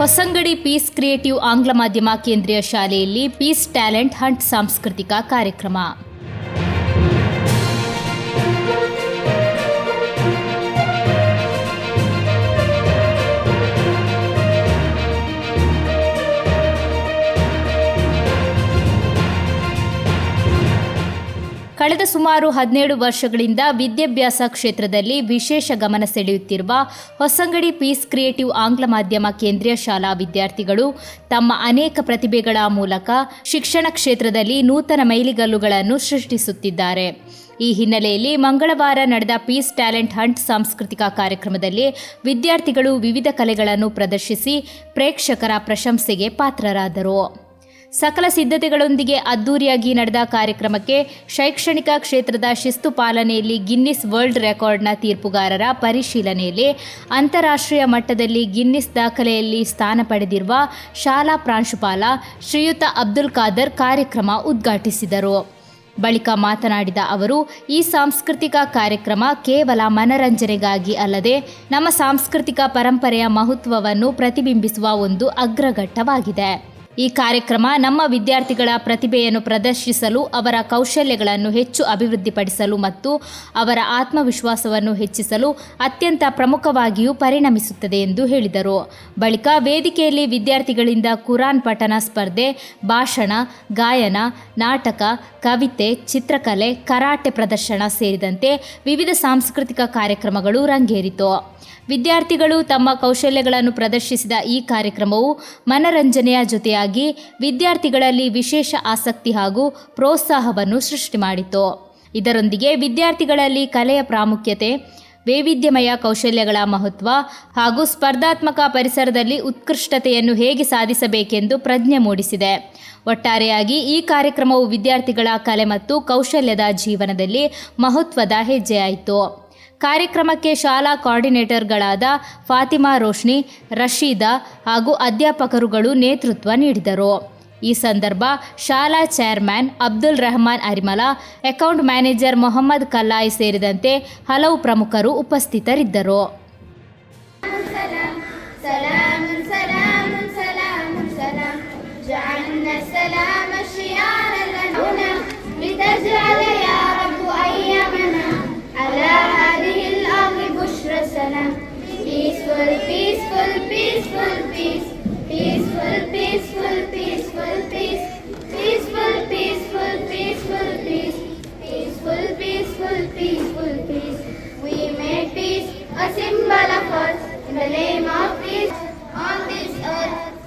Hosangadi piece creative ಆಂಗ್ಲ ಮಾಧ್ಯಮ ಕೇಂದ್ರೀಯ ಶಾಲೆಯಲ್ಲಿ ಪೀಸ್ ಟ್ಯಾಲೆಂಟ್ ಹಂಟ್ ಸಾಂಸ್ಕೃತಿಕ ಕಾರ್ಯಕ್ರಮ. ಕಳೆದ ಸುಮಾರು ಹದಿನೇಳು ವರ್ಷಗಳಿಂದ ವಿದ್ಯಾಭ್ಯಾಸ ಕ್ಷೇತ್ರದಲ್ಲಿ ವಿಶೇಷ ಗಮನ ಸೆಳೆಯುತ್ತಿರುವ ಹೊಸಂಗಡಿ ಪೀಸ್ ಕ್ರಿಯೇಟಿವ್ ಆಂಗ್ಲ ಮಾಧ್ಯಮ ಕೇಂದ್ರೀಯ ಶಾಲಾ ವಿದ್ಯಾರ್ಥಿಗಳು ತಮ್ಮ ಅನೇಕ ಪ್ರತಿಭೆಗಳ ಮೂಲಕ ಶಿಕ್ಷಣ ಕ್ಷೇತ್ರದಲ್ಲಿ ನೂತನ ಮೈಲಿಗಲ್ಲುಗಳನ್ನು ಸೃಷ್ಟಿಸುತ್ತಿದ್ದಾರೆ. ಈ ಹಿನ್ನೆಲೆಯಲ್ಲಿ ಮಂಗಳವಾರ ನಡೆದ ಪೀಸ್ ಟ್ಯಾಲೆಂಟ್ ಹಂಟ್ ಸಾಂಸ್ಕೃತಿಕ ಕಾರ್ಯಕ್ರಮದಲ್ಲಿ ವಿದ್ಯಾರ್ಥಿಗಳು ವಿವಿಧ ಕಲೆಗಳನ್ನು ಪ್ರದರ್ಶಿಸಿ ಪ್ರೇಕ್ಷಕರ ಪ್ರಶಂಸೆಗೆ ಪಾತ್ರರಾದರು. ಸಕಲ ಸಿದ್ಧತೆಗಳೊಂದಿಗೆ ಅದ್ದೂರಿಯಾಗಿ ನಡೆದ ಕಾರ್ಯಕ್ರಮಕ್ಕೆ ಶೈಕ್ಷಣಿಕ ಕ್ಷೇತ್ರದ ಶಿಸ್ತು ಪಾಲನೆಯಲ್ಲಿ ಗಿನ್ನಿಸ್ ವರ್ಲ್ಡ್ ರೆಕಾರ್ಡ್ನ ತೀರ್ಪುಗಾರರ ಪರಿಶೀಲನೆಯಲ್ಲಿ ಅಂತಾರಾಷ್ಟ್ರೀಯ ಮಟ್ಟದಲ್ಲಿ ಗಿನ್ನಿಸ್ ದಾಖಲೆಯಲ್ಲಿ ಸ್ಥಾನ ಪಡೆದಿರುವ ಶಾಲಾ ಪ್ರಾಂಶುಪಾಲ ಶ್ರೀಯುತ ಅಬ್ದುಲ್ ಖಾದರ್ ಕಾರ್ಯಕ್ರಮ ಉದ್ಘಾಟಿಸಿದರು. ಬಳಿಕ ಮಾತನಾಡಿದ ಅವರು, ಈ ಸಾಂಸ್ಕೃತಿಕ ಕಾರ್ಯಕ್ರಮ ಕೇವಲ ಮನರಂಜನೆಗಾಗಿ ಅಲ್ಲದೆ ನಮ್ಮ ಸಾಂಸ್ಕೃತಿಕ ಪರಂಪರೆಯ ಮಹತ್ವವನ್ನು ಪ್ರತಿಬಿಂಬಿಸುವ ಒಂದು ಅಗ್ರಘಟ್ಟವಾಗಿದೆ. ಈ ಕಾರ್ಯಕ್ರಮ ನಮ್ಮ ವಿದ್ಯಾರ್ಥಿಗಳ ಪ್ರತಿಭೆಯನ್ನು ಪ್ರದರ್ಶಿಸಲು, ಅವರ ಕೌಶಲ್ಯಗಳನ್ನು ಹೆಚ್ಚು ಅಭಿವೃದ್ಧಿಪಡಿಸಲು ಮತ್ತು ಅವರ ಆತ್ಮವಿಶ್ವಾಸವನ್ನು ಹೆಚ್ಚಿಸಲು ಅತ್ಯಂತ ಪ್ರಮುಖವಾಗಿಯೂ ಪರಿಣಮಿಸುತ್ತದೆ ಎಂದು ಹೇಳಿದರು. ಬಳಿಕ ವೇದಿಕೆಯಲ್ಲಿ ವಿದ್ಯಾರ್ಥಿಗಳಿಂದ ಕುರಾನ್ ಪಠನ ಸ್ಪರ್ಧೆ, ಭಾಷಣ, ಗಾಯನ, ನಾಟಕ, ಕವಿತೆ, ಚಿತ್ರಕಲೆ, ಕರಾಟೆ ಪ್ರದರ್ಶನ ಸೇರಿದಂತೆ ವಿವಿಧ ಸಾಂಸ್ಕೃತಿಕ ಕಾರ್ಯಕ್ರಮಗಳು ರಂಗೇರಿತು. ವಿದ್ಯಾರ್ಥಿಗಳು ತಮ್ಮ ಕೌಶಲ್ಯಗಳನ್ನು ಪ್ರದರ್ಶಿಸಿದ ಈ ಕಾರ್ಯಕ್ರಮವು ಮನರಂಜನೆಯ ಜೊತೆಯಾಗಿ ವಿದ್ಯಾರ್ಥಿಗಳಲ್ಲಿ ವಿಶೇಷ ಆಸಕ್ತಿ ಹಾಗೂ ಪ್ರೋತ್ಸಾಹವನ್ನು ಸೃಷ್ಟಿ ಮಾಡಿತು. ಇದರೊಂದಿಗೆ ವಿದ್ಯಾರ್ಥಿಗಳಲ್ಲಿ ಕಲೆಯ ಪ್ರಾಮುಖ್ಯತೆ, ವೈವಿಧ್ಯಮಯ ಕೌಶಲ್ಯಗಳ ಮಹತ್ವ ಹಾಗೂ ಸ್ಪರ್ಧಾತ್ಮಕ ಪರಿಸರದಲ್ಲಿ ಉತ್ಕೃಷ್ಟತೆಯನ್ನು ಹೇಗೆ ಸಾಧಿಸಬೇಕೆಂದು ಪ್ರಜ್ಞೆ ಮೂಡಿಸಿದೆ. ಒಟ್ಟಾರೆಯಾಗಿ ಈ ಕಾರ್ಯಕ್ರಮವು ವಿದ್ಯಾರ್ಥಿಗಳ ಕಲೆ ಮತ್ತು ಕೌಶಲ್ಯದ ಜೀವನದಲ್ಲಿ ಮಹತ್ವದ ಹೆಜ್ಜೆಯಾಯಿತು. ಕಾರ್ಯಕ್ರಮಕ್ಕೆ ಶಾಲಾ ಕೋಆರ್ಡಿನೇಟರ್ಗಳಾದ ಫಾತಿಮಾ ರೋಶ್ನಿ ರಶೀದಾ ಹಾಗೂ ಅಧ್ಯಾಪಕರುಗಳು ನೇತೃತ್ವ ನೀಡಿದರು. ಈ ಸಂದರ್ಭ ಶಾಲಾ chairman Abdul Rehman Arimala, account manager Mohammad Kallai ಸೇರಿದಂತೆ ಹಲವು ಪ್ರಮುಖರು ಉಪಸ್ಥಿತರಿದ್ದರು. peaceful, peaceful, peace. Peaceful, peaceful, peaceful, peace. Peaceful, peaceful, peaceful, peace. Peaceful, peaceful, peaceful, peace. We make peace a symbol of us in the name of peace on this earth.